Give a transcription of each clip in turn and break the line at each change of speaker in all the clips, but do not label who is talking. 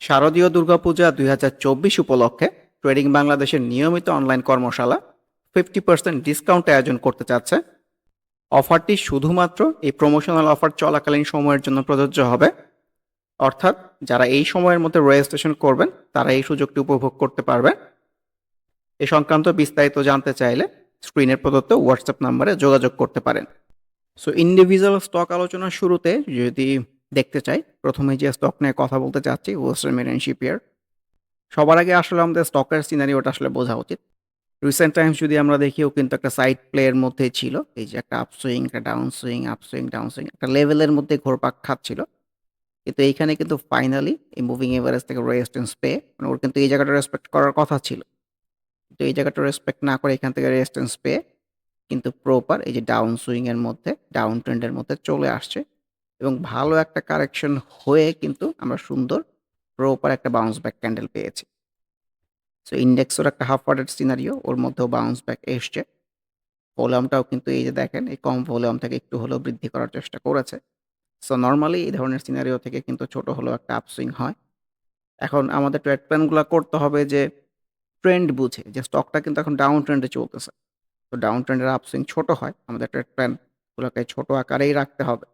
শারদীয় দুর্গাপূজা ২০২৪ উপলক্ষে ট্রেডিং বাংলাদেশের নিয়মিত অনলাইন কর্মশালা 50% ডিসকাউন্ট আয়োজন করতে চাচ্ছে। অফারটি শুধুমাত্র এই প্রমোশনাল অফার চলাকালীন সময়ের জন্য প্রযোজ্য হবে। অর্থাৎ যারা এই সময়ের মধ্যে রেজিস্ট্রেশন করবেন, তারা এই সুযোগটি উপভোগ করতে পারবে। এ সংক্রান্ত বিস্তারিত জানতে চাইলে স্ক্রিনের প্রদত্ত হোয়াটসঅ্যাপ নাম্বারে যোগাযোগ করতে পারেন। সো ইন্ডিভিজুয়াল স্টক আলোচনার শুরুতে যদি দেখতে চাই, প্রথমে যে স্টক নিয়ে কথা বলতে চাচ্ছি ওয়েস্টার্ন মেরিন শিপইয়ার্ড। সবার আগে আসলে আমাদের স্টকের সিনারিওটা আসলে বোঝা উচিত। রিসেন্ট টাইমস যদি আমরা দেখি ও কিন্তু একটা সাইড প্লে এর মধ্যেই ছিল। এই যে একটা আপসুইং, একটা down swing, upswing, down swing একটা লেভেলের মধ্যে ঘোরপাক খাচ্ছিল। কিন্তু এইখানে কিন্তু ফাইনালি এই মুভিং এভারেজ থেকে রেজিস্ট্যান্স পেয়ে মানে ওর কিন্তু এই জায়গাটা রেসপেক্ট করার কথা ছিল। তো এই জায়গাটা রেসপেক্ট না করে এখান থেকে রেজিস্ট্যান্স পেয়ে কিন্তু প্রপার এই যে ডাউন সুইংয়ের মধ্যে ডাউন ট্রেন্ডের মধ্যে চলে আসছে এবং ভালো একটা কারেকশন হয়ে কিন্তু আমরা সুন্দর প্রপার একটা বাউন্স ব্যাক ক্যান্ডেল পেয়েছি। সো ইন্ডেক্সের একটা হাফ ওয়ার্ডেড সিনারিও ওর মধ্যেও বাউন্স ব্যাক এসছে। ভলিউমটাও কিন্তু এই যে দেখেন, এই কম ভলিউম থেকে একটু হলেও বৃদ্ধি করার চেষ্টা করেছে। সো নর্মালি এই ধরনের সিনারিও থেকে কিন্তু ছোট হলেও একটা আপসুইং হয়। এখন আমাদের ট্রেড প্ল্যানগুলা করতে হবে যে ট্রেন্ড বুঝে, যে স্টকটা কিন্তু এখন ডাউন ট্রেন্ডে চলতেছে। তো ডাউন ট্রেন্ডের আপসুইং ছোট হয়। আমাদের ট্রেড প্ল্যান গুলোকে ছোট আকারেই রাখতে হবে।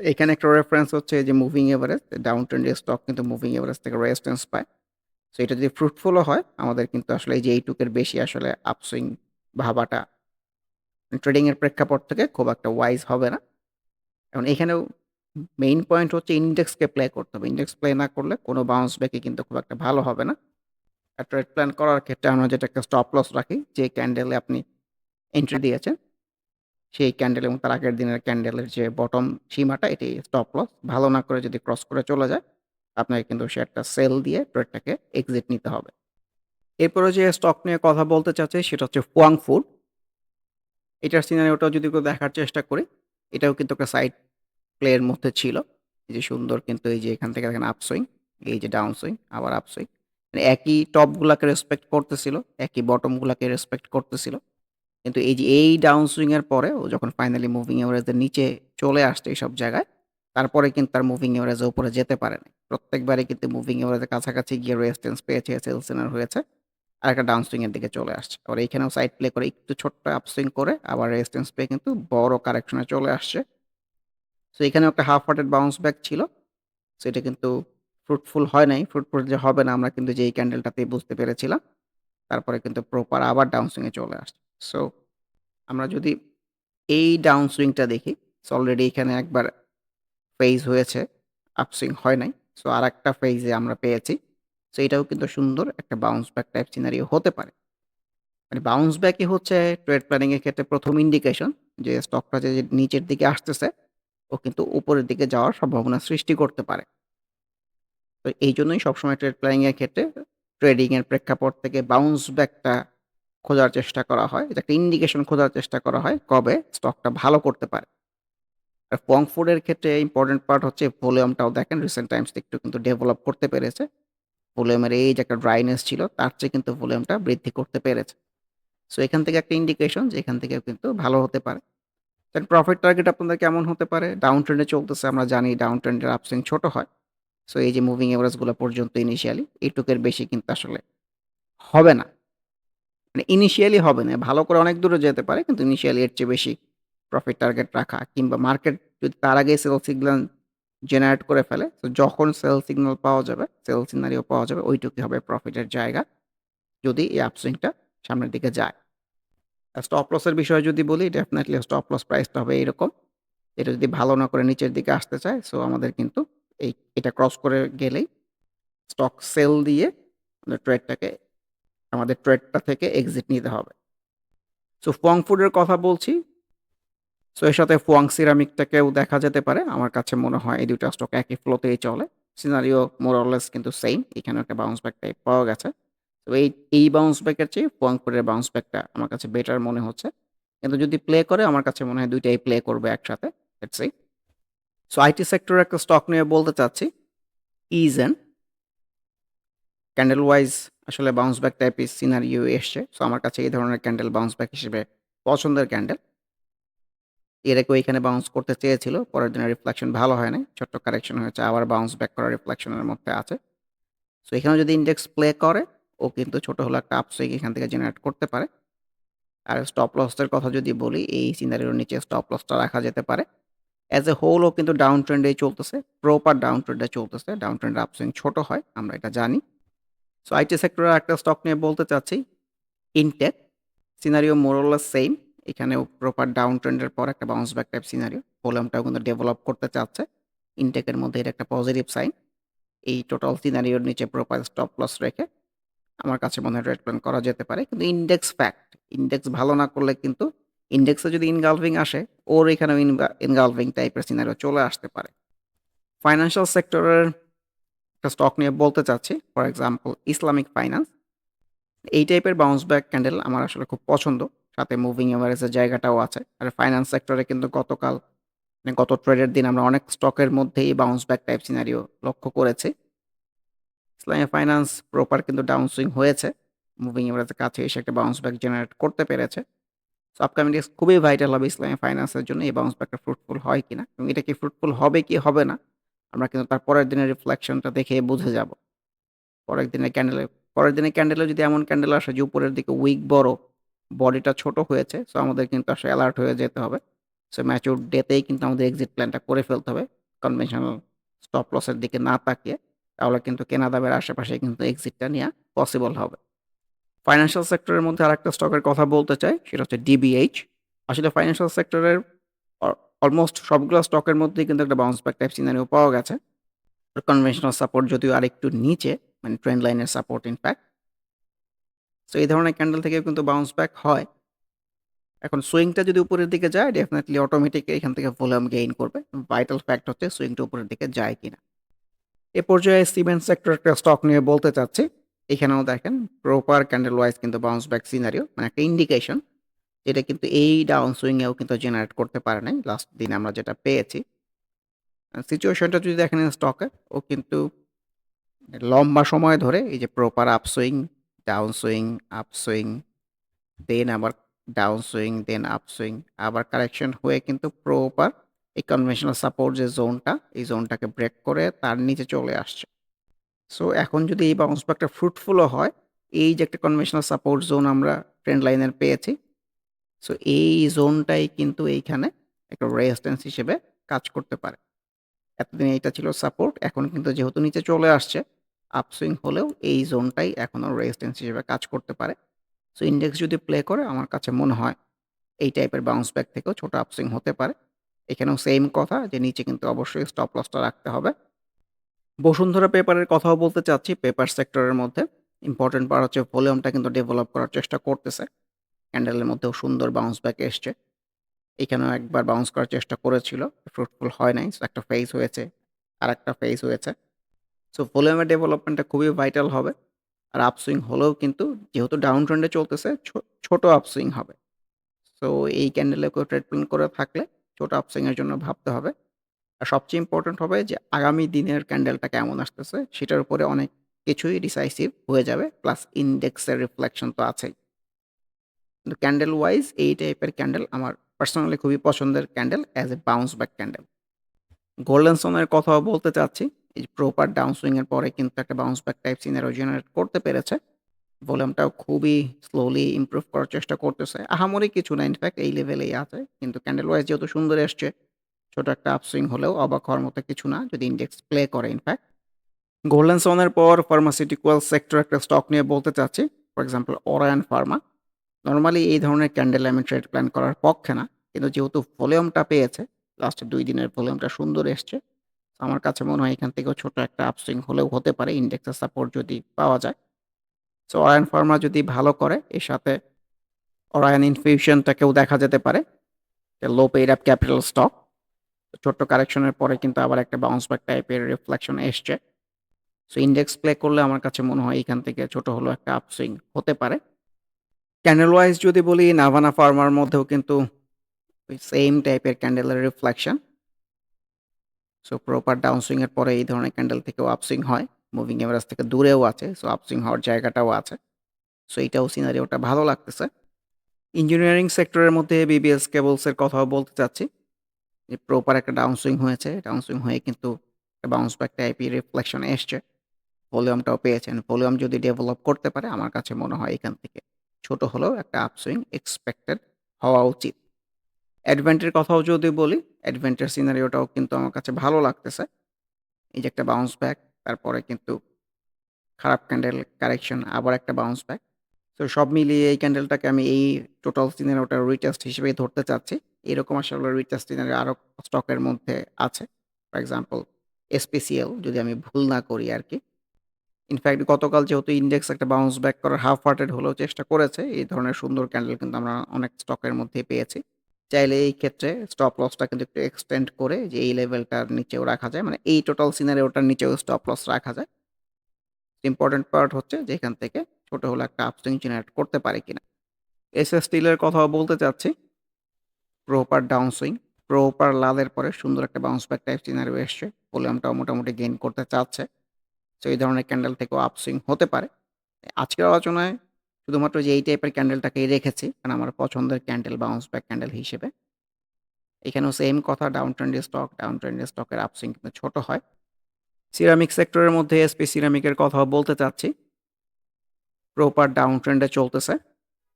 এখানে একটা রেফারেন্স হচ্ছে যে মুভিং এভারেজ ডাউন ট্রেন্ডের স্টক কিন্তু মুভিং এভারেজ থেকে রেজিস্ট্যান্স পায়। সো এটা যদি ফ্রুটফুলও হয়, আমাদের কিন্তু আসলে এই যে এইটুকের বেশি আসলে আপসুইং ভাবাটা ট্রেডিংয়ের প্রেক্ষাপট থেকে খুব একটা ওয়াইজ হবে না। এখন এখানেও মেইন পয়েন্ট হচ্ছে ইন্ডেক্সকে প্লে করতে হবে। ইন্ডেক্স প্লে না করলে কোনো বাউন্স ব্যাকে কিন্তু খুব একটা ভালো হবে না। ট্রেড প্ল্যান করার ক্ষেত্রে আমরা যেটা একটা স্টপ লস রাখি, যে ক্যান্ডেলে আপনি এন্ট্রি দিয়েছেন সেই ক্যান্ডেল এবং তার আগের দিনের ক্যান্ডেলের যে বটম সীমাটা এটি স্টপ লস। ভালো না করে যদি ক্রস করে চলে যায়, আপনাকে কিন্তু শেয়ারটা সেল দিয়ে ট্রেডটাকে এক্সিট নিতে হবে। এরপরে যে স্টক নিয়ে কথা বলতে চাচ্ছি সেটা হচ্ছে ফুয়াং ফুড। এটার সিনারিওটাও যদি একটু দেখার চেষ্টা করি, এটাও কিন্তু একটা সাইড প্লে এর মধ্যে ছিল। এই যে সুন্দর কিন্তু এই যে এখান থেকে দেখেন আপসুইং, এই যে ডাউন সুইং, আবার আপসুইং। মানে একই টপ গুলাকে রেসপেক্ট করতেছিল, একই বটম গুলাকে রেসপেক্ট করতেছিল। কিন্তু এই যে এই ডাউন সুইং এর পরে ও যখন ফাইনালি মুভিং এভারেজ এর নিচে চলে আসছে এইসব জায়গায়, তারপরে কিন্তু তার মুভিং এভারেজ উপরে যেতে পারেনি। প্রত্যেকবারই কিন্তু মুভিং এভারেজ এর কাছাকাছি গিয়ে রেজিস্ট্যান্স পেয়েছে, সেলসেনার হয়েছে। আরেকটা ডাউন সুইং এর দিকে চলে আসছে। আবার এইখানেও সাইড প্লে করে একটু ছোট্ট আপসুইং করে আবার রেজিস্ট্যান্স পেয়ে কিন্তু বড় কারেকশনে চলে আসছে। সো এখানেও একটা হাফ হার্টেড বাউন্স ব্যাক ছিল। সো এটা কিন্তু ফ্রুটফুল হয় নাই। ফ্রুটফুল যে হবে না আমরা কিন্তু যে এই ক্যান্ডেলটাতেই বুঝতে পেরেছিলাম। তারপরে কিন্তু প্রপার আবার ডাউন সুইং এ চলে আসছে। সো আমরা যদি এই ডাউন সুইংটা দেখি, সো অলরেডি এখানে একবার ফেজ হয়েছে, আপসুইং হয় নাই। সো আরেকটা ফেজে আমরা পেয়েছি। সো এটাও কিন্তু সুন্দর একটা বাউন্স ব্যাক টাইপ সিনারিও হতে পারে। মানে বাউন্স ব্যাকই হচ্ছে ট্রেড প্ল্যানিংয়ের ক্ষেত্রে প্রথম ইন্ডিকেশন যে স্টকটা যে নিচের দিকে আসতেছে, ও কিন্তু উপরের দিকে যাওয়ার সম্ভাবনা সৃষ্টি করতে পারে। তো এই জন্যই সবসময় ট্রেড প্ল্যানিংয়ের ক্ষেত্রে ট্রেডিংয়ের প্রেক্ষাপট থেকে বাউন্স ব্যাকটা খোঁজার চেষ্টা করা হয়। এটা একটা ইন্ডিকেশন খোঁজার চেষ্টা করা হয় কবে স্টকটা ভালো করতে পারে। আর ফুয়াং ফুড এর ক্ষেত্রে ইম্পর্টেন্ট পার্ট হচ্ছে ভলিউমটাও দেখেন রিসেন্ট টাইমস একটু কিন্তু ডেভেলপ করতে পেরেছে। ভলিউমের এই যে একটা ড্রাইনেস ছিল, তার চেয়ে কিন্তু ভলিউমটা বৃদ্ধি করতে পেরেছে। সো এখান থেকে একটা ইন্ডিকেশন যে এখান থেকেও কিন্তু ভালো হতে পারে। দেন প্রফিট টার্গেট আপনাদের কেমন হতে পারে? ডাউন ট্রেন্ড চলতেছে, আমরা জানি ডাউন ট্রেন্ড এর আপসুইং ছোট হয়। সো এই যে মুভিং এভারেজগুলো পর্যন্ত ইনিশিয়ালি এইটুকের বেশি কিন্তু আসলে হবে না। মানে ইনিশিয়ালি হবে না। ভালো করে অনেক দূরে যেতে পারে কিন্তু ইনিশিয়ালি এর চেয়ে বেশি প্রফিট টার্গেট রাখা কিংবা মার্কেট যদি তার আগেই সেল সিগন্যাল জেনারেট করে ফেলে, তো যখন সেল সিগন্যাল পাওয়া যাবে, সেল সিনারিও পাওয়া যাবে ওইটুকুই হবে প্রফিটের জায়গা। যদি এই আপসুইংটা সামনের দিকে যায়। স্টপ লস এর বিষয়ে যদি বলি ডেফিনেটলি স্টপ লস প্রাইসটা হবে এরকম। এটা যদি ভালো না করে নিচের দিকে আসতে চায় সো আমাদের কিন্তু এই এটা ক্রস করে গেলেই স্টক সেল দিয়ে ট্রেডটাকে আমাদের ট্রেডটা থেকে এক্সিট নিতে হবে। সো ফুয়াং ফুডের কথা বলছি। সো এর সাথে ফুয়াং সিরামিকটাকেও দেখা যেতে পারে। আমার কাছে মনে হয় এই ২ টা স্টক একই ফ্লোতেই চলে। সিনারিও মোরলেস কিন্তু সেইম। এখানেও একটা বাউন্স ব্যাক টাইপ পাওয়া গেছে। তো এই, এই বাউন্স ব্যাকের চেয়ে ফুয়াং ফুডের বাউন্স ব্যাকটা আমার কাছে বেটার মনে হচ্ছে। কিন্তু যদি প্লে করে আমার কাছে মনে হয় দুইটাই প্লে করবে একসাথে। সো আইটি সেক্টরের একটা স্টক নিয়ে বলতে চাচ্ছি। ইজেন। ক্যান্ডেল ওয়াইজ আসলে বাউন্স ব্যাক টাইপের সিনারিও এসছে। সো আমার কাছে এই ধরনের ক্যান্ডেল বাউন্স ব্যাক হিসেবে পছন্দের ক্যান্ডেল। এর আগেও এখানে বাউন্স করতে চেয়েছিল। পরের দিনের রিফ্লেকশন ভালো হয় নাই। ছোট্ট কারেকশন হয়েছে। আবার বাউন্স ব্যাক করার রিফ্লেকশন এর মধ্যে আছে। সো এখানেও যদি ইন্ডেক্স প্লে করে, ও কিন্তু ছোট হলেও একটা আপসুইং এখান থেকে জেনারেট করতে পারে। আর স্টপ লস এর কথা যদি বলি, এই সিনারির নিচে স্টপ লসটা রাখা যেতে পারে। অ্যাজ এ হোল ও কিন্তু ডাউন ট্রেন্ডেই চলতেছে। প্রপার ডাউন ট্রেন্ডে চলতেছে। ডাউন ট্রেন্ডের আপসুইং ছোট হয়। আমরা এটা জানি। সো আইটি সেক্টরের একটা স্টক নিয়ে বলতে চাচ্ছি। ইনটেক। Scenario more same. এখানেও প্রপার ডাউন ট্রেন্ডের পর একটা বাউন্স ব্যাক টাইপ সিনারিও। ভলিউমটাও কিন্তু ডেভেলপ করতে চাচ্ছে। ইনটেকের মধ্যে এটা একটা পজিটিভ সাইন। এই টোটাল সিনারিওর নিচে প্রপার স্টপ লস রেখে আমার কাছে মনে হয় ট্রেড প্ল্যান করা যেতে পারে। কিন্তু ইনডেক্স ফ্যাক্ট। ইন্ডেক্স ভালো না করলে কিন্তু ইন্ডেক্সে যদি ইনগালভিং আসে, ওর এখানেও ইনগা ইনগালভিং টাইপের সিনারিও চলে আসতে পারে। ফাইন্যান্সিয়াল সেক্টরের একটা স্টক নিয়ে বলতে চাচ্ছি। For example Islamic finance. এই টাইপের বাউন্স ব্যাক ক্যান্ডেল আমার আসলে খুব পছন্দ। সাথে মুভিং এভারেজের জায়গাটাও আছে। আর ফাইন্যান্স সেক্টরে কিন্তু গতকাল মানে গত ট্রেডের দিন আমরা অনেক স্টকের মধ্যেই বাউন্স ব্যাক টাইপ সিনারিও লক্ষ্য করেছি। ইসলামী ফাইন্যান্স প্রপার কিন্তু ডাউন সুইং হয়েছে। মুভিং এভারেজের কাছে এসে একটা বাউন্স ব্যাক জেনারেট করতে পেরেছে। সো আপকামিং ডেজ খুবই ভাইটাল হবে ইসলামী ফাইন্যান্সের জন্য এই বাউন্স ব্যাকটা ফ্রুটফুল হয় কিনা এবং এটা কি ফ্রুটফুল হবে কি হবে না আমরা কিন্তু তার পরের দিনের রিফ্লেকশনটা দেখে বুঝে যাব। পরের দিনের ক্যান্ডেলে পরের দিনের ক্যান্ডেলে যদি এমন ক্যান্ডেল আসে যে উপরের দিকে উইক বড়, বডিটা ছোট হয়েছে সো আমাদের কিন্তু আসলে অ্যালার্ট হয়ে যেতে হবে। সো ম্যাচিউরড ডেতেই কিন্তু আমাদের এক্সিট প্ল্যানটা করে ফেলতে হবে। কনভেনশনাল স্টপ লস এর দিকে না তাকিয়ে। তাহলে কিন্তু কেনা দামের আশেপাশে কিন্তু এক্সিটটা নেয়া পসিবল হবে। ফাইন্যান্সিয়াল সেক্টরের মধ্যে আরেকটা স্টকের কথা বলতে চাই সেটা হচ্ছে ডিবিএইচ। আসলে ফাইন্যান্সিয়াল সেক্টরের অলমোস্ট সবগুলা স্টকের মধ্যেই কিন্তু একটা বাউন্স ব্যাক টাইপ সিনারিও পাওয়া গেছে। কনভেনশনাল সাপোর্ট যদিও আরেকটু নিচে মানে ট্রেন্ড লাইনের সাপোর্ট ইনফ্যাক্ট। সো এই ধরনের ক্যান্ডেল থেকেও কিন্তু বাউন্স ব্যাক হয়। এখন সুইংটা যদি উপরের দিকে যায় ডেফিনিটলি অটোমেটিক এখান থেকে ভলিউম গেইন করবে। ভাইটাল ফ্যাক্ট হচ্ছে সুইংটা উপরের দিকে যায় কিনা। এ পর্যায়ে সিমেন্ট সেক্টর একটা স্টক নিয়ে বলতে চাচ্ছি। এখানেও দেখেন প্রপার ক্যান্ডেল ওয়াইজ কিন্তু বাউন্স ব্যাক সিনারিও মানে একটা ইন্ডিকেশন। যেটা কিন্তু এই ডাউন সুইং এও কিন্তু জেনারেট করতে পারে নাই। লাস্ট দিন আমরা যেটা পেয়েছি। সিচুয়েশনটা যদি দেখেন স্টকের ও কিন্তু লম্বা সময় ধরে এই যে proper upswing, down swing, upswing, then আবার ডাউন সুইং, দেন আপসুইং আবার কারেকশন হয়ে কিন্তু প্রপার এই কনভেনশনাল সাপোর্ট যে জোনটা এই জোনটাকে ব্রেক করে তার নিচে চলে আসছে। সো এখন যদি এই বাউন্স ব্যাকটা ফ্রুটফুলও হয়, এই যে একটা কনভেনশনাল সাপোর্ট জোন আমরা ট্রেন্ড লাইনের পেয়েছি। সো এই জোনটাই কিন্তু এইখানে একটা রেজিস্ট্যান্স হিসেবে কাজ করতে পারে। এতদিন এইটা ছিল সাপোর্ট এখন কিন্তু যেহেতু নিচে চলে আসছে, আপসুইং হলেও এই জোনটাই এখনও রেজিস্ট্যান্স হিসেবে কাজ করতে পারে। সো ইন্ডেক্স যদি প্লে করে আমার কাছে মনে হয় এই টাইপের বাউন্স ব্যাক থেকেও ছোট আপসুইং হতে পারে। এখানেও সেম কথা যে নিচে কিন্তু অবশ্যই স্টপ লসটা রাখতে হবে। বসুন্ধরা পেপারের কথাও বলতে চাচ্ছি পেপার সেক্টরের মধ্যে। ইম্পোর্টেন্ট পার্ট হচ্ছে ভলিউমটা কিন্তু ডেভেলপ করার চেষ্টা করতেছে। ক্যান্ডেলের মধ্যেও সুন্দর বাউন্স ব্যাক এসছে। এখানেও একবার বাউন্স করার চেষ্টা করেছিল। ফ্রুটফুল হয় নাই। সো একটা ফেস হয়েছে। আর একটা ফেস হয়েছে। সো ভলিউমের ডেভেলপমেন্টটা খুবই ভাইটাল হবে। আর আপসুইং হলেও কিন্তু যেহেতু ডাউন ট্রেন্ডে চলতেছে ছোট আপসুইং হবে। সো এই ক্যান্ডেলে কেউ ট্রেড প্ল্যান করে থাকলে ছোট আপসুইং এর জন্য ভাবতে হবে। আর সবচেয়ে ইম্পোর্টেন্ট হবে যে আগামী দিনের ক্যান্ডেলটা কেমন আসতেছে, সেটার উপরে অনেক কিছুই ডিসাইসিভ হয়ে যাবে। প্লাস ইন্ডেক্সের রিফ্লেকশন তো আছেই। কিন্তু ক্যান্ডেল ওয়াইজ এই টাইপের ক্যান্ডেল আমার পার্সোনালি খুবই পছন্দের candle as a bounce back candle. Golden সোনের কথাও বলতে চাচ্ছি। এই প্রপার ডাউন সুইং এর পরে কিন্তু একটা bounce back type scenario generate করতে পেরেছে। ভলিউমটাও খুবই স্লোলি ইমপ্রুভ করার চেষ্টা করতেছে। আহামরি কিছু না ইনফ্যাক্ট এই লেভেলেই আছে। কিন্তু ক্যান্ডেল ওয়াইজ যেহেতু সুন্দর এসছে, ছোট একটা আপসুইং হলেও অবাক হওয়ার মতো কিছু না যদি ইন্ডেক্স প্লে করে ইনফ্যাক্ট। গোল্ডেন সোনের পর ফার্মাসিউটিক্যাল সেক্টর একটা স্টক নিয়ে বলতে চাচ্ছি। For example Orion pharma. Normally এই ধরনের ক্যান্ডেল আমি ট্রেড প্ল্যান করার পক্ষে না। কিন্তু যেহেতু ভলিউমটা পেয়েছে, লাস্ট দুই দিনের ভলিউমটা সুন্দর এসছে। আমার কাছে মনে হয় এখান থেকেও ছোট একটা আপসুইং হলেও হতে পারে ইন্ডেক্সের সাপোর্ট যদি পাওয়া যায়। সো অরায়ন ফার্মা যদি ভালো করে এর সাথে অরায়ন ইনফিউশনটাকেও দেখা যেতে পারে। Low paid up capital stock. ছোট্ট কারেকশনের পরে কিন্তু আবার একটা বাউন্স ব্যাক টাইপের রিফ্লেকশন এসছে। সো ইন্ডেক্স প্লে করলে আমার কাছে মনে হয় এখান থেকে ছোট হলেও একটা আপসুইং হতে পারে। ক্যান্ডেল ওয়াইজ যদি বলি নাভানা ফার্মার মধ্যেও কিন্তু ওই সেম টাইপের ক্যান্ডেলের reflection. So proper down swing এর পরে এই ধরনের ক্যান্ডেল থেকেও আপসুইং হয়। মুভিং এভারেজ থেকে দূরেও আছে। সো আপসুইং হওয়ার জায়গাটাও আছে। সো এইটাও সিনারিওটা ভালো লাগতেছে। ইঞ্জিনিয়ারিং সেক্টরের মধ্যে বিবিএস কেবলস এর কথাও বলতে চাচ্ছি। যে প্রপার একটা ডাউন সুইং হয়েছে। ডাউন সুইং হয়ে কিন্তু একটা বাউন্স ব্যাক টাইপের রিফ্লেকশন এসছে। ভলিউমটাও পেয়েছেন। ভলিউম যদি ডেভেলপ করতে পারে, আমার কাছে মনে হয় এখান থেকে ছোট হলেও একটা আপসুইং এক্সপেক্টেড হওয়া উচিত। অ্যাডভেন্টের কথাও যদি বলি, অ্যাডভেন্টের সিনারিওটাও কিন্তু আমার কাছে ভালো লাগতেছে। এই যে একটা বাউন্স ব্যাক তারপরে কিন্তু খারাপ ক্যান্ডেল কারেকশন আবার একটা বাউন্স ব্যাক। তো সব মিলিয়ে এই ক্যান্ডেলটাকে আমি এই টোটাল সিনারিওটার রিটেস্ট হিসেবেই ধরতে চাচ্ছি। এরকম আসলে রিটেস্ট সিনারিও আরও স্টকের মধ্যে আছে। ফর এক্সাম্পল এসপিসিএল যদি আমি ভুল না করি আরকি। ইনফ্যাক্ট গতকাল যেহেতু ইন্ডেক্স একটা বাউন্স ব্যাক করার হাফ হার্টেড হলেও চেষ্টা করেছে। এই ধরনের সুন্দর ক্যান্ডেল কিন্তু আমরা অনেক স্টকের মধ্যেই পেয়েছি। চাইলে এই ক্ষেত্রে স্টপ লসটা কিন্তু একটু এক্সটেন্ড করে যে এই লেভেলটার নিচেও রাখা যায়। মানে এই টোটাল সিনারিওটার নিচেও স্টপ লস রাখা যায়। ইম্পর্টেন্ট পার্ট হচ্ছে যে এখান থেকে ছোট হলে একটা আপসুইং জেনারেট করতে পারে কিনা। এসএস স্টিলের কথাও বলতে চাচ্ছি। প্রপার ডাউন সুইং, প্রপার লালের পরে সুন্দর একটা বাউন্স ব্যাক টাইপ সিনারিও এসছে। ভলিউমটাও মোটামুটি গেইন করতে চাচ্ছে। সো এই ধরনের ক্যান্ডেল থেকেও আপসুইং হতে পারে। আজকের আলোচনায় শুধুমাত্র যে এই টাইপের ক্যান্ডেলটাকেই রেখেছি। কারণ আমার পছন্দের ক্যান্ডেল বাউন্স ব্যাক ক্যান্ডেল হিসেবে। এখানেও সেম কথা down trendy stock, down trendy স্টকের আপসুইং কিন্তু ছোট হয়। সিরামিক সেক্টরের মধ্যে এসপি সিরামিকের কথাও বলতে চাচ্ছি। প্রপার ডাউন ট্রেন্ডে চলতেছে।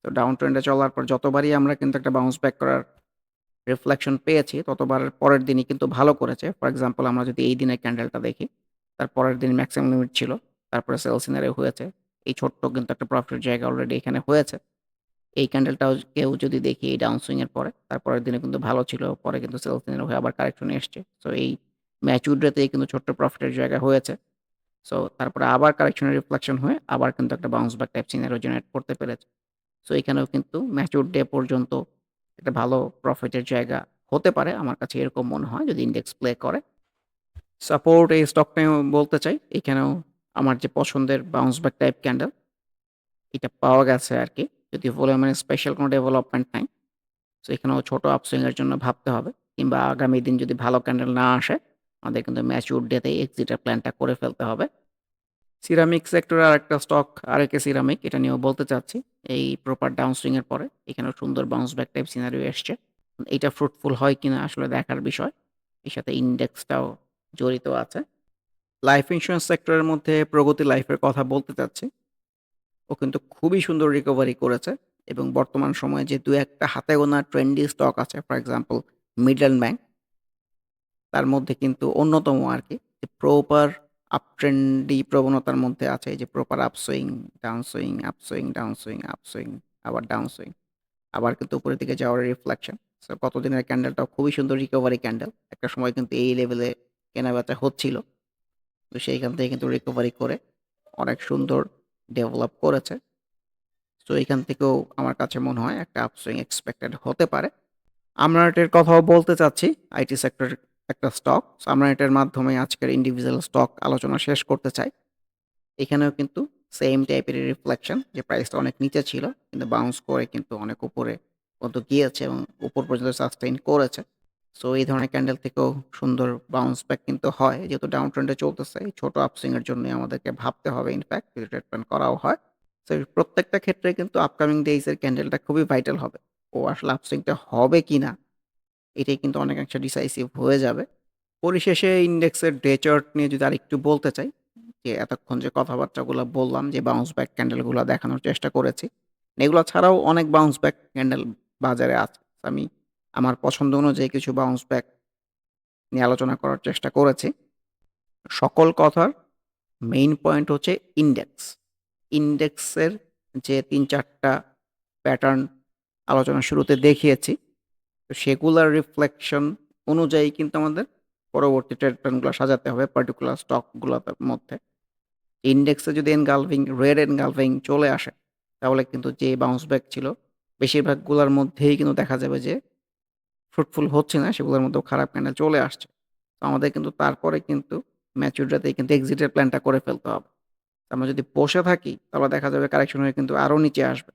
তো ডাউন ট্রেন্ডে চলার পর যতবারই আমরা কিন্তু একটা বাউন্স ব্যাক করার রিফ্লেকশন পেয়েছি, ততবার পরের দিনই কিন্তু ভালো করেছে। ফর এক্সাম্পল আমরা যদি এই দিনের ক্যান্ডেলটা দেখি, তার পরের দিন ম্যাক্সিমাম লিমিট ছিল। তারপরে সেল সিনারিও হয়েছে। এই ছোট্ট কিন্তু একটা প্রফিটের জায়গা অলরেডি এখানে হয়েছে। এই ক্যান্ডেলটাও কেউ যদি দেখি এই ডাউন সুইং এর পরে, তারপরের দিনে কিন্তু ভালো ছিল। পরে কিন্তু সেল সিনারিও হয়ে আবার কারেকশন এসছে। সো এই ম্যাচিউরড রেতেই কিন্তু ছোট্ট প্রফিটের জায়গা হয়েছে। সো তারপরে আবার কারেকশনের রিফ্লেকশন হয়ে আবার কিন্তু একটা bounce back type scenario generate করতে পেরেছে। সো এখানেও কিন্তু ম্যাচুর ডে পর্যন্ত একটা ভালো প্রফিটের জায়গা হতে পারে। আমার কাছে এরকম মনে হয় যদি ইন্ডেক্স প্লে করে। সাপোর্ট এই স্টকটাও বলতে চাই। এখানেও আমার যে পছন্দের বাউন্স ব্যাক টাইপ ক্যান্ডেল, এটা পাওয়া গেছে আর কি যদি বলে ভলিউমের স্পেশাল কোনো ডেভেলপমেন্ট নাই। সো এখানেও ছোটো আপসুইং এর জন্য ভাবতে হবে। কিংবা আগামী দিন যদি ভালো ক্যান্ডেল না আসে, আমাদের কিন্তু ম্যাচিউরড ডেতেই এক্সিটের প্ল্যানটা করে ফেলতে হবে। সিরামিক সেক্টরের আরেকটা স্টক আরএকে সিরামিক এটা নিয়েও বলতে চাচ্ছি। এই প্রপার ডাউন সুইং এর পরে এখানেও সুন্দর বাউন্স ব্যাক টাইপ সিনারিও এসছে। এটা ফ্রুটফুল হয় কিনা আসলে দেখার বিষয়। এর সাথে ইন্ডেক্সটাও জড়িত আছে। লাইফ ইন্স্যুরেন্স সেক্টরের মধ্যে প্রগতি লাইফের কথা বলতে চাচ্ছি। ও কিন্তু খুবই সুন্দর রিকভারি করেছে এবং বর্তমান সময়ে যে ২-১ টা হাতে গোনা ট্রেন্ডি স্টক আছে ফর এক্সাম্পল মিডল্যান্ড ব্যাংক তার মধ্যে কিন্তু অন্যতম আরকি। যে প্রপার আপ ট্রেন্ডি প্রবণতার মধ্যে আছে। যে proper upswing, down swing, upswing, down swing, upswing, আবার ডাউন সুইং। আবার কিন্তু উপরের দিকে যাওয়ার রিফ্লেকশন। সো গতদিনের ক্যান্ডেলটাও খুবই সুন্দর রিকভারি ক্যান্ডেল। একটা সময় কিন্তু এই লেভেলে কেনাবেচা হচ্ছিল। তো সেইখান থেকে কিন্তু রিকভারি করে অনেক সুন্দর ডেভেলপ করেছে। তো এখান থেকেও আমার কাছে মনে হয় একটা আপসুইং এক্সপেক্টেড হতে পারে। আমরানেটের কথাও বলতে চাচ্ছি। আইটি সেক্টরের একটা স্টক। সো আমরানেটের মাধ্যমে আজকের ইন্ডিভিজুয়াল স্টক আলোচনা শেষ করতে চাই। এখানেও কিন্তু সেম টাইপের রিফ্লেকশন যে প্রাইসটা অনেক নিচে ছিল। কিন্তু বাউন্স করে কিন্তু অনেক উপরে পর্যন্ত গিয়েছে এবং উপর পর্যন্ত সাস্টেইন করেছে। সো এই ধরনের ক্যান্ডেল থেকেও সুন্দর বাউন্স ব্যাক কিন্তু হয়। যেহেতু ডাউন ট্রেন্ডে চলতেছে, এই ছোট আপসুইং এর জন্যই আমাদেরকে ভাবতে হবে ইনফ্যাক্ট যদি ট্রেড প্ল্যান করাও হয়। সো প্রত্যেকটা ক্ষেত্রে কিন্তু আপকামিং ডেইজ এর ক্যান্ডেলটা খুবই ভাইটাল হবে। ও আসলে আপসুইংটা হবে কিনা? এটাই কিন্তু অনেকাংশে ডিসাইসিভ হয়ে যাবে। পরিশেষে ইন্ডেক্সের ডে চার্ট নিয়ে যদি আরেকটু বলতে চাই, যে এতক্ষণ যে কথাবার্তাগুলো বললাম যে বাউন্স ব্যাক ক্যান্ডেলগুলো দেখানোর চেষ্টা করেছি। এগুলো ছাড়াও অনেক বাউন্স ব্যাক ক্যান্ডেল বাজারে আছে। আমি আমার পছন্দ অনুযায়ী কিছু বাউন্স ব্যাক নিয়ে আলোচনা করার চেষ্টা করেছি। সকল কথার মেইন পয়েন্ট হচ্ছে ইন্ডেক্স। ইন্ডেক্সের যে তিন চারটা প্যাটার্ন আলোচনা শুরুতে দেখিয়েছি, তো সেগুলার রিফ্লেকশন অনুযায়ী কিন্তু আমাদের পরবর্তী ট্রেড সাজাতে হবে পার্টিকুলার স্টকগুলার মধ্যে। ইন্ডেক্সে যদি এনগালফিং রেড এনগালফিং চলে আসে, তাহলে কিন্তু যে বাউন্স ব্যাক ছিল, বেশিরভাগগুলোর মধ্যেই কিন্তু দেখা যাবে যে ফ্রুটফুল হচ্ছে না, সেগুলোর মধ্যেও খারাপ ক্যান্ডেল চলে আসছে। তো আমাদের কিন্তু তারপরে কিন্তু ম্যাচিউর কিন্তু এক্সিটের প্ল্যানটা করে ফেলতে হবে। আমরা যদি বসে থাকি, তাহলে দেখা যাবে কারেকশন হয়ে কিন্তু আরও নিচে আসবে।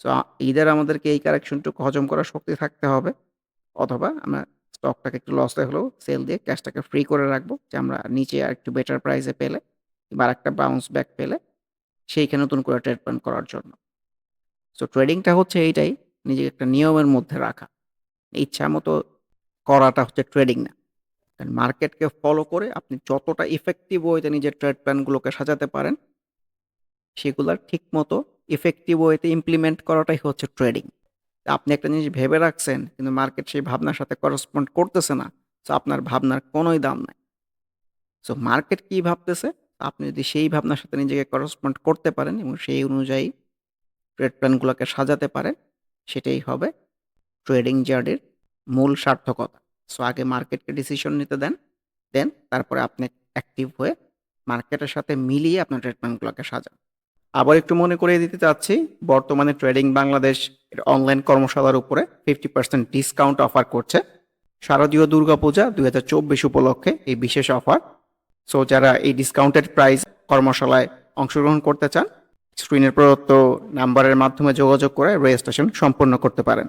সো আ ইদার আমাদেরকে এই কারেকশনটুকু হজম করার শক্তি থাকতে হবে, অথবা আমরা স্টকটাকে একটু লসে হলেও সেল দিয়ে ক্যাশটাকে ফ্রি করে রাখব যে আমরা নিচে আর একটু বেটার প্রাইসে পেলে কিংবা আরেকটা বাউন্স ব্যাক পেলে সেইখানে নতুন করে ট্রেড প্ল্যান করার জন্য। সো ট্রেডিংটা হচ্ছে এইটাই, নিজেকে একটা নিয়মের মধ্যে রাখা। ইচ্ছামতো করাটা হচ্ছে ট্রেডিং না। কারণ মার্কেটকে ফলো করে আপনি যতটা ইফেক্টিভ ওয়েতে নিজের ট্রেড প্ল্যানগুলোকে সাজাতে পারেন সেগুলার ঠিকমতো ইফেক্টিভ ওয়েতে ইমপ্লিমেন্ট করাটাই হচ্ছে ট্রেডিং। আপনি একটা জিনিস ভেবে রাখছেন, কিন্তু মার্কেট সেই ভাবনার সাথে করসপন্ড করতেছে না। সো আপনার ভাবনার কোনোই দাম নাই। সো মার্কেট কি ভাবতেছে, আপনি যদি সেই ভাবনার সাথে নিজেকে করসপন্ড করতে পারেন এবং সেই অনুযায়ী ট্রেড প্ল্যানগুলোকে সাজাতে পারেন, সেটাই হবে ট্রেডিং জার্নির মূল সার্থকতা। সো আগে মার্কেটকে ডিসিশন নিতে দেন, দেন তারপরে আপনি অ্যাক্টিভ হয়ে মার্কেটের সাথে মিলিয়ে আপনার ট্রেড প্ল্যানগুলোকে সাজান। আবার একটু মনে করিয়ে দিতে চাচ্ছি, বর্তমানে ট্রেডিং বাংলাদেশ এর অনলাইন কর্মশালার উপরে 50% ডিসকাউন্ট অফার করছে। শারদীয় দুর্গাপূজা ২০২৪ উপলক্ষে এই বিশেষ অফার। সো যারা এই ডিসকাউন্টেড প্রাইস কর্মশালায় অংশগ্রহণ করতে চান, স্ক্রিনের প্রদত্ত নাম্বারের মাধ্যমে যোগাযোগ করে রেজিস্ট্রেশন সম্পন্ন করতে পারেন।